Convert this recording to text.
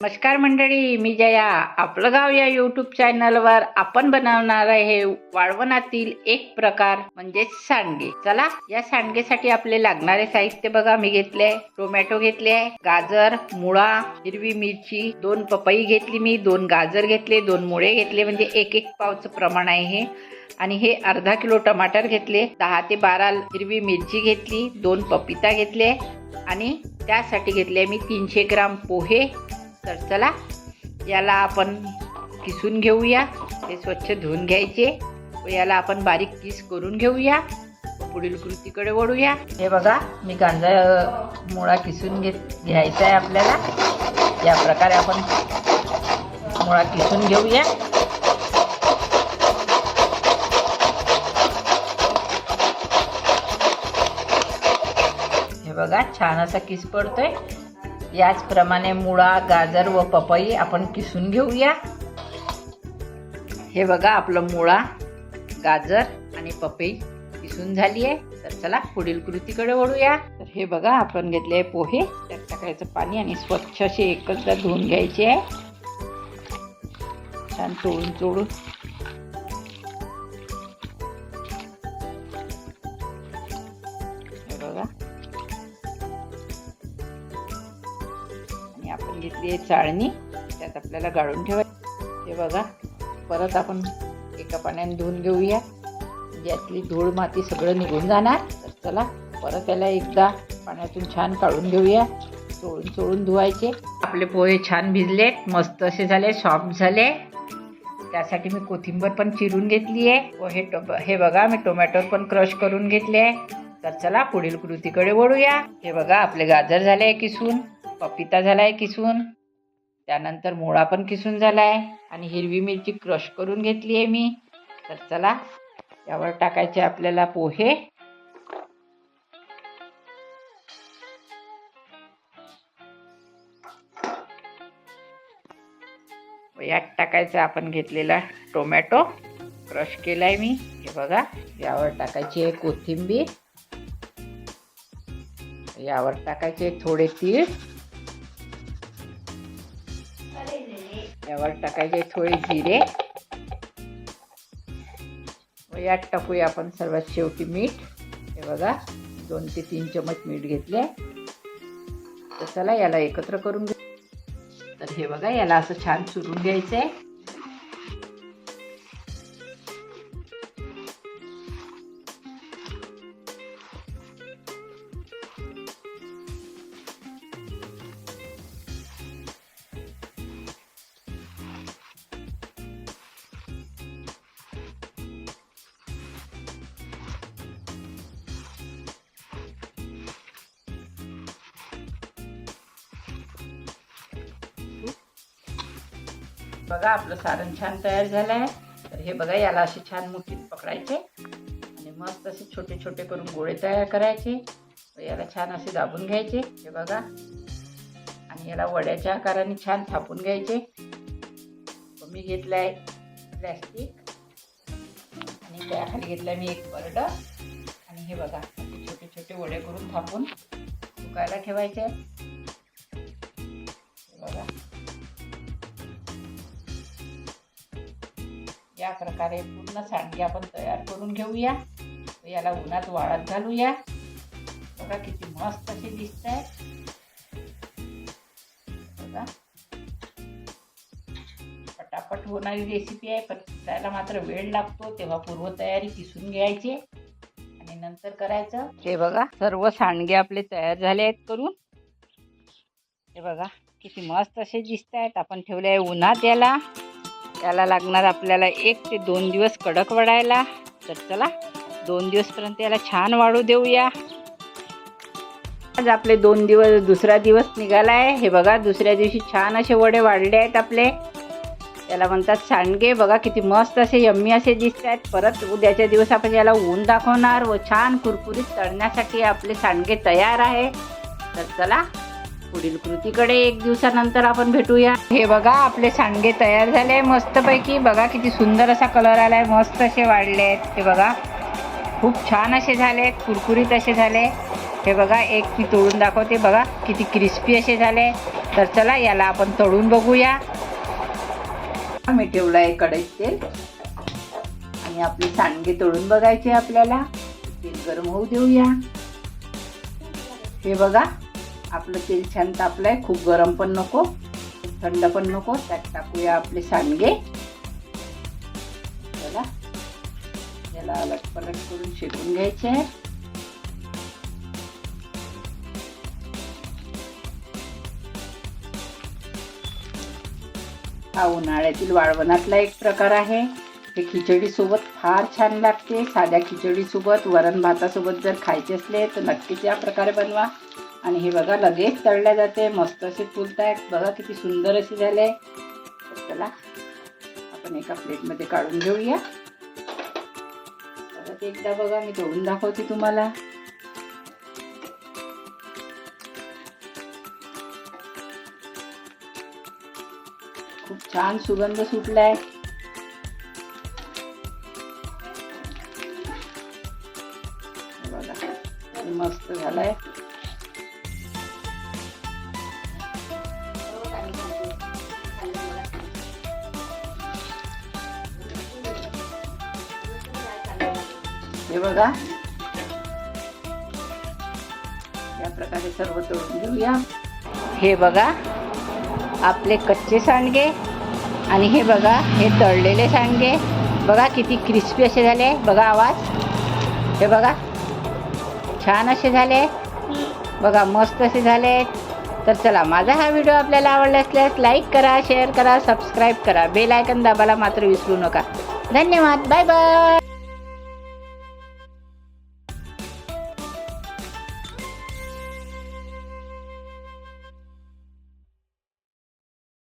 नमस्कार मंडळी मी जया. आपलं गाव या युट्यूब चॅनलवर आपण बनवणार आहे वाळवणातील एक प्रकार म्हणजे सांडगे. चला या सांडगेसाठी आपले लागणारे साहित्य बघा. मी घेतले टोमॅटो घेतले आहे गाजर मुळा हिरवी मिरची दोन पपई घेतली मी दोन गाजर घेतले दोन मुळे घेतले म्हणजे एक एक पावचं प्रमाण आहे हे. आणि हे अर्धा किलो टमाटर घेतले दहा ते बारा हिरवी मिरची घेतली दोन पपिता घेतले आणि त्यासाठी घेतले मी तीनशे ग्राम पोहे तर चला याला आपण किसून घेऊया. ते स्वच्छ धुवून घ्यायचे. व याला आपण बारीक किस करून घेऊया. पुढील कृतीकडे वळूया. हे बघा मी कांदा मुळा किसून घेत घ्यायचा आहे आपल्याला. या प्रकारे आपण मुळा किसून घेऊया. हे बघा छान असा किस पडतोय. याचप्रमाणे मुळा गाजर व पपई आपण किसून घेऊया. हे बघा आपलं मुळा गाजर आणि पपई किसून झाली आहे तर चला पुढील कृतीकडे वळूया. तर हे बघा आपण घेतले पोहे. त्यात टाकायचं पाणी आणि स्वच्छ असे एकत्र धुवून घ्यायचे. आहे छान चोळून चोळून घेतली आहे चाळणी त्यात आपल्याला गाळून ठेवायची. हे बघा परत आपण एका पाण्याने धुवून घेऊया. यातली धूळ माती सगळं निघून जाणार तर चला परत त्याला एकदा पाण्यातून छान काढून घेऊया. चोळून चोळून धुवायचे. आपले पोहे छान भिजलेत मस्त असे झाले सॉफ्ट झाले. त्यासाठी मी कोथिंबर पण चिरून घेतली आहे व हे टोप हे बघा मी टोमॅटो पण क्रश करून घेतले. आहे तर चला पुढील कृतीकडे वळूया. हे बघा आपले गाजर झाले आहे किसून पपिता झाला आहे किसून त्यानंतर मुळा पण किसून झाला आहे आणि हिरवी मिरची क्रश करून घेतली आहे मी. तर चला यावर टाकायचे आपल्याला पोहे. यात टाकायचा आपण घेतलेला टोमॅटो. क्रश केलाय मी. हे बघा यावर टाकायची आहे कोथिंबीर. यावर टाकायचे थोडे तीळ. यावर टाकायचे थोडे जिरे. व यात टाकूया आपण सर्वात शेवटी मीठ. हे बघा दोन ते तीन चमच मीठ घेतले तर चला याला एकत्र करून घे तर हे बघा याला असं छान चुरून घ्यायचं आहे बघा आपलं सारण छान तयार झालं आहे तर हे बघा याला असे छान मुठीत पकडायचे. आणि मस्त असे छोटे छोटे करून गोळे तयार करायचे. याला छान असे दाबून घ्यायचे हे बघा. आणि याला वड्याच्या आकाराने छान थापून घ्यायचे. मी घेतलं आहे प्लॅस्टिक आणि त्याखाली घेतलं मी एक बर्ड. आणि हे बघा छोटे छोटे वडे करून थापून सुकायला ठेवायचे. या प्रकारे पूर्ण सांडगे आपण तयार करून घेऊया. व याला उन्हात वाळत घालूया. बघा किती मस्त असे दिसत आहे बघा. पटापट होणारी रेसिपी आहे पण त्याला मात्र वेळ लागतो तेव्हा पूर्वतयारी किसून घ्यायची. आणि नंतर करायचं. हे बघा सर्व सांडगे आपले तयार झाले आहेत करून. हे बघा किती मस्त असे दिसत आहेत आपण ठेवले आहे उन्हात याला. याला लागणार आपल्याला एक ते दोन दिवस कडक वाढायला तर चला दोन दिवसपर्यंत याला छान वाढू देऊया. आज आपले दोन दिवस दुसरा दिवस निघाला आहे हे बघा दुसऱ्या दिवशी छान असे वडे वाढले आहेत आपले. याला म्हणतात सांडगे. बघा किती मस्त असे यम्मी असे दिसत आहेत परत उद्याच्या दिवस आपण याला ऊन दाखवणार व छान कुरकुरीत तळण्यासाठी आपले सांडगे तयार आहे. तर चला पुढील कृतीकडे एक दिवसानंतर आपण भेटूया. हे बघा आपले सांडगे तयार झाले मस्तपैकी. बघा किती सुंदर असा कलर आलाय. मस्त असे वाढले आहेत. हे बघा. खूप छान असे झाले कुरकुरीत असे झाले हे बघा एक मी तोडून दाखवते. बघा किती क्रिस्पी असे झाले तर चला याला आपण तळून बघूया. मी ठेवलं आहे कढईत तेल. आणि आपले सांडगे तळून बघायचे आपल्याला. तेल गरम होऊ देऊया. हे बघा. आपलं तेल छान तापलं आहे खूप गरम पण नको थंड पण नको त्यात टाकूया आपले सांडगे. चला याला अलट पलट करून शेकून घ्यायचे आहे हा उन्हाळ्यातील वाळवणातला एक प्रकार आहे. हे खिचडीसोबत फार छान लागते. साध्या खिचडीसोबत वरण भातासोबत जर खायचे असले तर नक्कीच या प्रकारे बनवा. आणि हे बघा लगेच तळल्या जाते. मस्त असे फुलत आहेत बघा किती सुंदर असे झाले. तर चला आपण एका प्लेटमध्ये काढून घेऊया. परत एकदा बघा मी तोडून दाखवते तुम्हाला. खूप छान सुगंध सुटलाय. बघा मस्त झालाय. हे बघा. या प्रकारे सर्व तळून घेऊया. हे बघा आपले कच्चे सांडगे आणि हे बघा हे तळलेले सांडगे. बघा किती क्रिस्पी असे झाले. बघा आवाज. हे बघा छान असे झाले. बघा मस्त असे झाले. तर चला माझा हा व्हिडिओ आपल्याला आवडला असल्यास लाईक करा शेअर करा सबस्क्राईब करा. बेल आयकन दाबायला मात्र विसरू नका. धन्यवाद. Bye bye